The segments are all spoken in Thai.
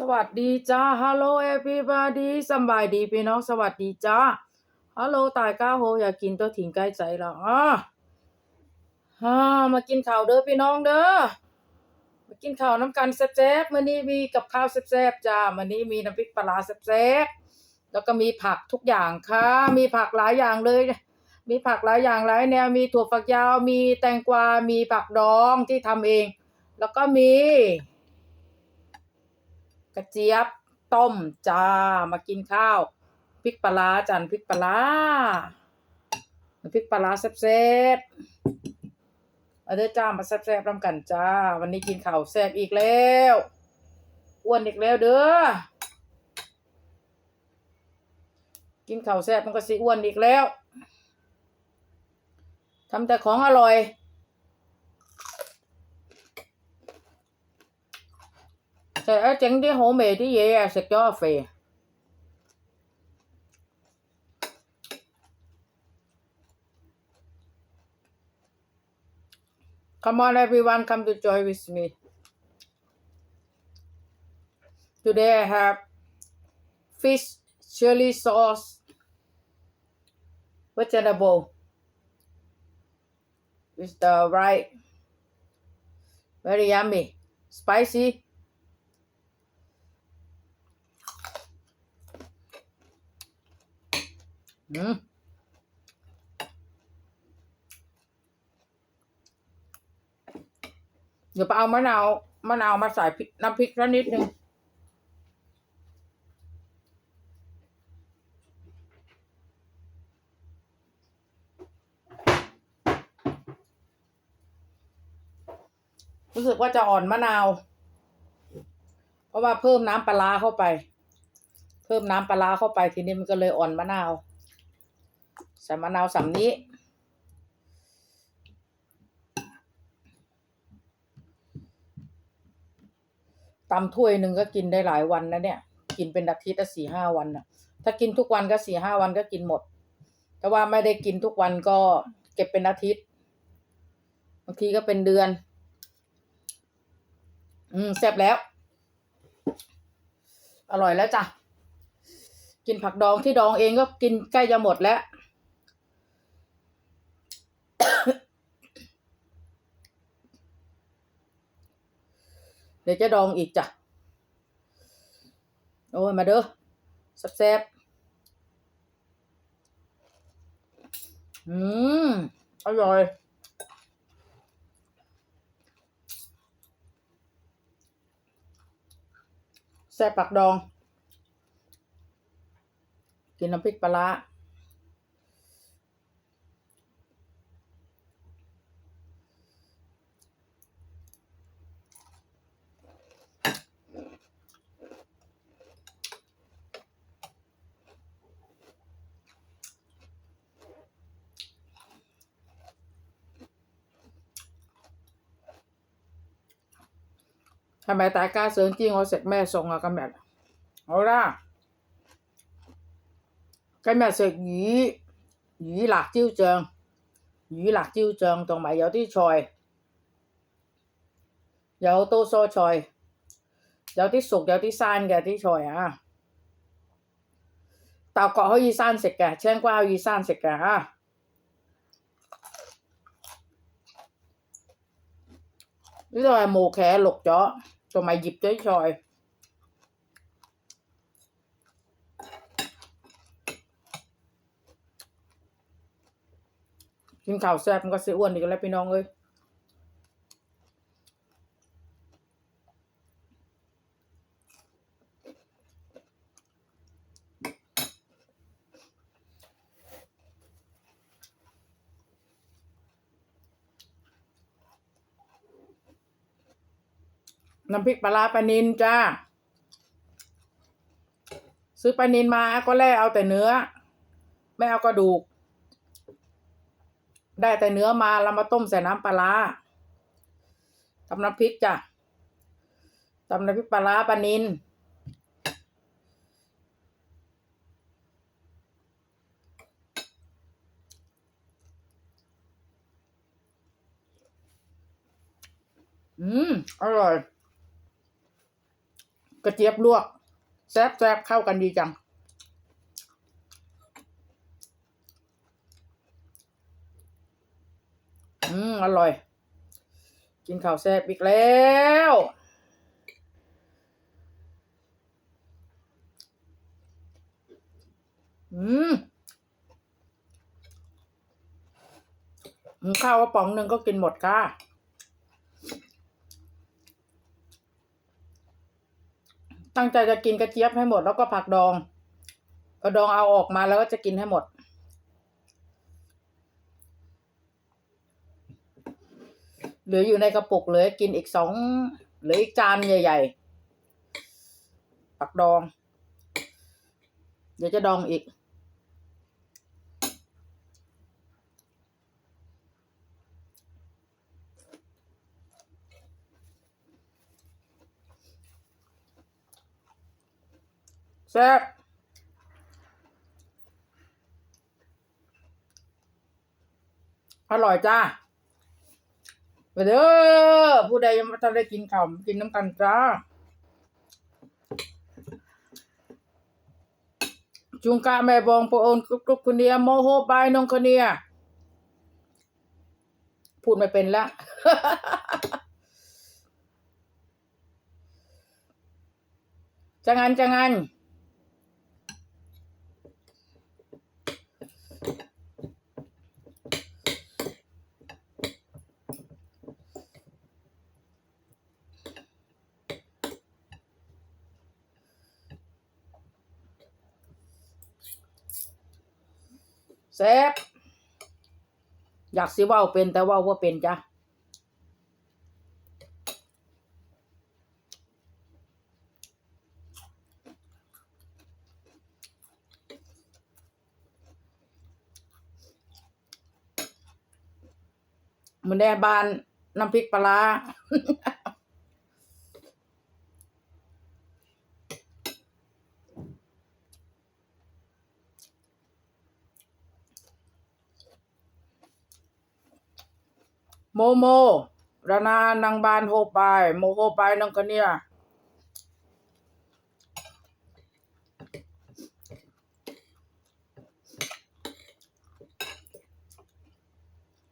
สวัสดีจ้าฮัลโหลเอ r ีบ d ดีสบายดีพี่น้องสวัสดีจ้าฮัลโหลตายก้าโหอยากกินตัวถิ่งใกล้ใจแล้วอ่าฮ่ามากินข้าวเด้อพี่น้องเด้อมากินข้าวน้ำกันแซ่บๆมื้อนี้มีกับข้าวแซ่บๆจ้ามื้อนี้มีน้ำพริกปลาร้าแซ่บๆแล้วก็มีผักทุกอย่างค่ะ มีผักหลายอย่างเลย มีผักหลายอย่างหลายแนวมีถั่วฝักยาวมีแตงกวา มีผักดองที่ทำเอง แล้วก็มี กระเจี๊ยบ ต้มจ้า มากินข้าวพริกปลาร้าจันพริกปลาพริกปลาแซ่บๆเอาเด้อจ้ามาแซ่บๆร่วมกันจ้า วันนี้กินข้าวแซ่บอีกแล้วอ้วนอีกแล้วเด้อกินข้าวแซ่บมันก็สิอ้วนอีกแล้วทำแต่ของอร่อย Come on, everyone, come to join with me. Today I have fish chili sauce vegetable with the right very yummy. Spicy อืมเดี๋ยวไปเอามะนาวมะนาวมาใส่พริกน้ำพริกสักนิดนึงรู้สึกว่าจะอ่อนมะนาว เพราะว่าเพิ่มน้ำปลาเข้าไป เพิ่มน้ำปลาเข้าไปทีนี้มันก็เลยอ่อนมะนาว ใส่มะนาวสำนี้ตำถ้วยหนึ่งก็กินได้หลายวันนะเนี่ย กินเป็นอาทิตย์ละสี่ห้าวันนะถ้ากินทุกวันก็สี่ห้าวันก็กินหมด แต่ว่าไม่ได้กินทุกวันก็เก็บเป็นอาทิตย์บางทีก็เป็นเดือน อืมแซ่บแล้ว อร่อยแล้วจ้ะ กินผักดองที่ดองเองก็กินใกล้จะหมดแล้ว เดี๋ยวจะดองอีกจ้ะ โอ้ย มาเด้อแซ่บๆอืม อร่อยแซ่บปักดอง กินน้ำพริกปลา 係咪大家想知我食咩餸啊？今日好啦，今日食魚魚辣椒醬、魚辣椒醬同埋有啲菜，有好多蔬菜，有啲熟有啲生嘅啲菜啊。豆角可以生食嘅，青瓜可以生食嘅啊。呢度係毛茄綠咗。 ก็มาหยิบด้วยชอยกินข่าวแซ่บมันก็เสียอ้วนอีกแล้วพี่น้องเอ้ย น้ำพริกปลาปลานินจ้า ซื้อปลานินมาก็แล่เอาแต่เนื้อ ไม่เอากระดูก ได้แต่เนื้อมาแล้วมาต้มใส่น้ำปลาทำน้ำพริกจ้ะทำน้ำพริกปลาปลานินอืมอร่อย กระเจี๊ยบลวก แซบแซบเข้ากันดีจัง อืม อร่อย กินข้าวแซ่บอีกแล้วอืมอืมข้าวกระป๋องหนึ่งก็กินหมดค่ะ ตั้งใจจะกินกระเจี๊ยบให้หมดแล้วก็ผักดองกระดองเอาออกมาแล้วก็จะกินให้หมด เหลืออยู่ในกระปุกเหลือกินอีกสองเหลืออีกจานใหญ่ ๆ ผักดอง เดี๋ยวจะดองอีก ซ่บอร่อยจ้าไปเด้อผู้ใดยังไม่ทันได้กินข้าวกินน้ำกันจ้าจุงกาแม่บองปะโอนกรุบกรุบคนเดียโมโหบายนงคนเดียพูดไม่เป็นละจะงันจะงัน แซ่บอยากสิว่าเป็นแต่ว่าว่าเป็นจ้ะมันแดบานน้ำพริกปลา โมโมระนานางบานโฮปายโมโฮปายนังคะเนีย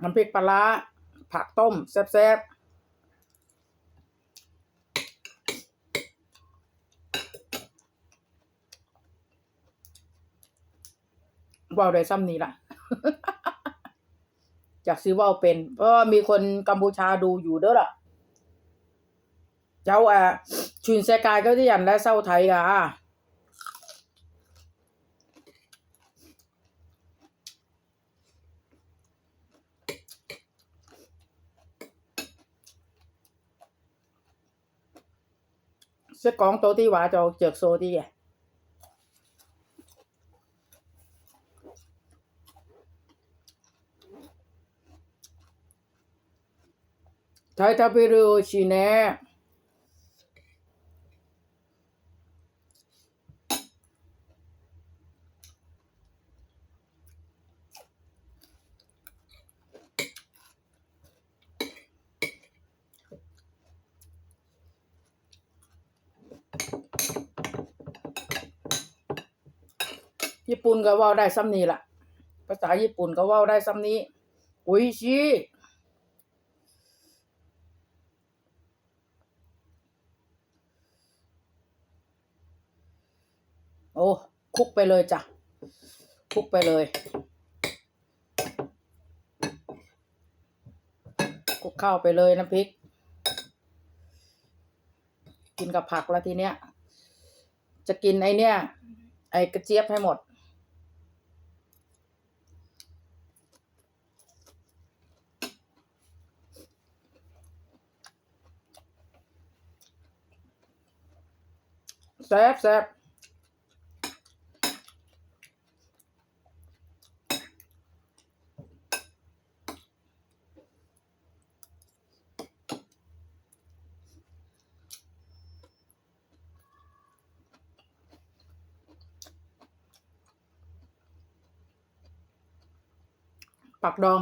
น้ำพริกปลาผักต้มแซ่บๆว่าได้ซ้ำนี้ล่ะ จากซื้อว่าเป็น เพราะมีคนกัมพูชาดูอยู่เด้อล่ะ เจ้าอะชุนเซกายก็ที่ยันและเศร้าไทยค่ะสกองโตที่ว่าจะเจอกโซที่แก 啲嘅。睇食べる美味しいね。ญี่ปุ่นก็เว่าได้ซ้ำนี้ล่ะ ภาษาญี่ปุ่นก็เว่าได้ซ้ำนี้ อุ้ยชี อ้คุกไปเลยจ้ะ คุกไปเลย คุกข้าวไปเลยน้ำพริก กินกับผักแล้วทีเนี้ย จะกินไอเนี้ยไอกระเจี๊ยบให้หมดแซ่บแซ่บ ปักดอง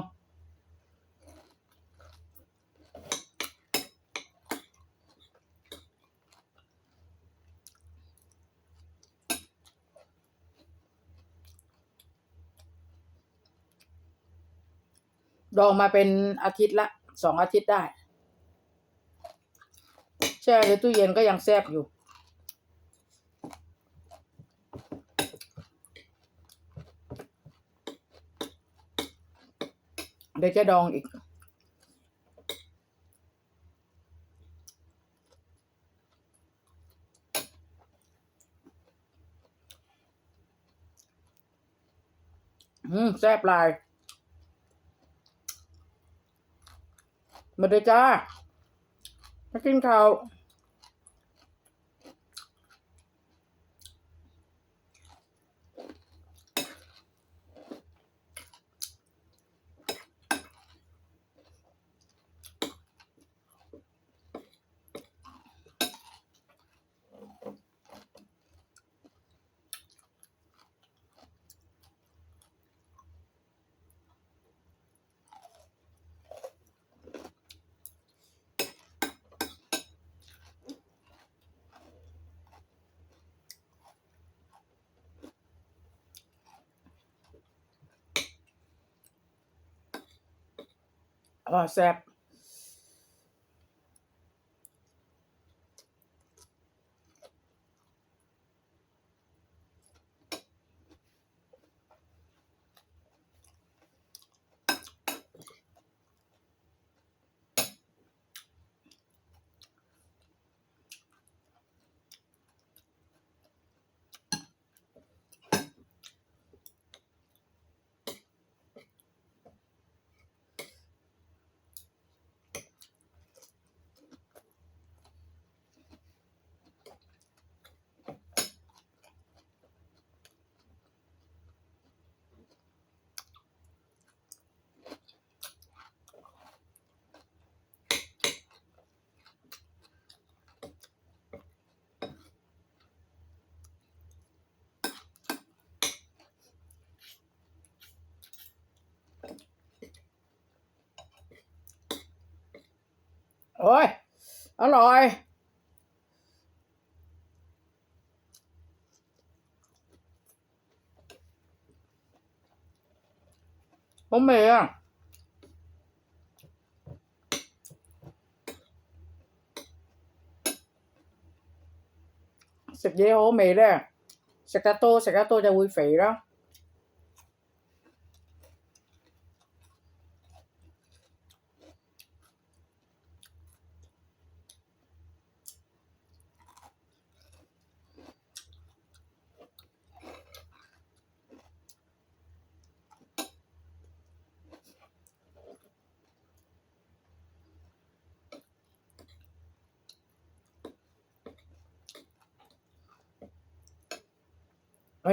ดองมาเป็นอาทิตย์ละสองอาทิตย์ได้ แช่ในตู้เย็นก็ยังแซ่บอยู่ เดี๋ยวจะดองอีก อืมแซ่บลาย มาเลยจ้ามากินข้าว อ๋ โอ้ย อร่อย ผมเมย์อะ食嘢好味咧，食得多食得多就会肥啦。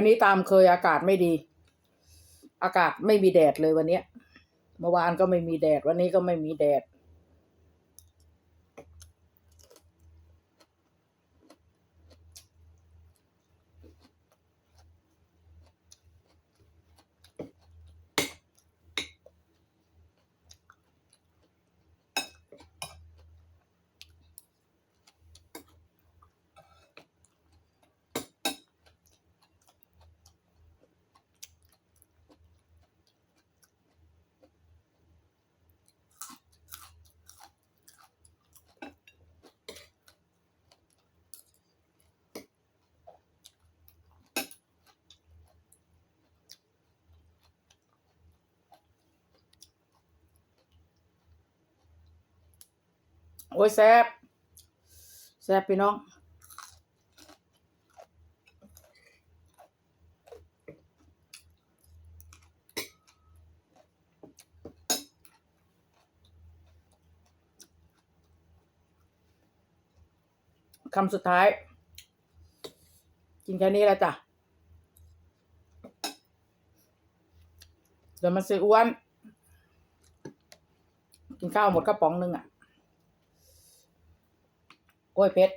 วันนี้ตามเคยอากาศไม่ดี อากาศไม่มีแดดเลยวันเนี้ยเมื่อวานก็ไม่มีแดด วันนี้ก็ไม่มีแดด โอ้ยแซ่บแซ่บพี่น้องคำสุดท้าย กินแค่นี้แล้วจ้ะ เดี๋ยวมันสิอ้วน กินข้าวหมดกระป๋องหนึงอะ กล้วยเพชร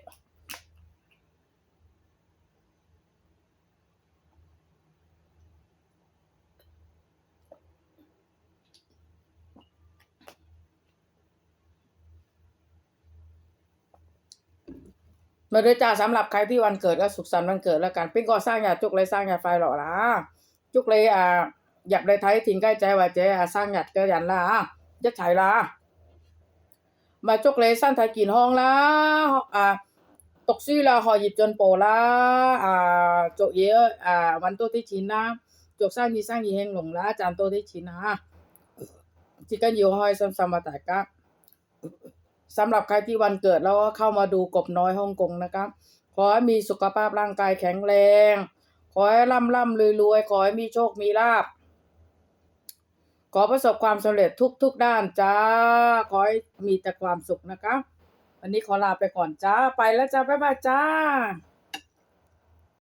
มาด้วยจ้าสำหรับใครที่วันเกิดก็สุขสันต์วันเกิดแล้วกันปิ้งกอสร้างอย่าจุกเลยสร้างอย่าไฟหรอกนะจุกเลยอ่าหยับเลยไทยทิ้งใกล้ใจว่าเจ๊สร้างหยัดก็ยันละยัดฉายละ มาจกเลสั้นทากินห้องละอ่าตกซี่ละหอหยิบจนโปละอ่าจกเยอะอ่าวันโตที่ชินนะจกสร้างยีสร้างยีเฮงหลงละจานโตที่ชินนะจิกันอยู่หอยซ้ำๆมาแต่ก็สำหรับใครที่วันเกิดแล้วก็เข้ามาดูกบน้อยฮ่องกงนะครับ ขอให้มีสุขภาพร่างกายแข็งแรง ขอให้ร่ำร่ำรวยรวยขอให้มีโชคมีลาภ ขอประสบความสำเร็จทุก ๆ ด้านจ้า ขอให้มีแต่ความสุขนะคะ วันนี้ขอลาไปก่อนจ้า ไปแล้วจ้า บ๊ายบายจ้า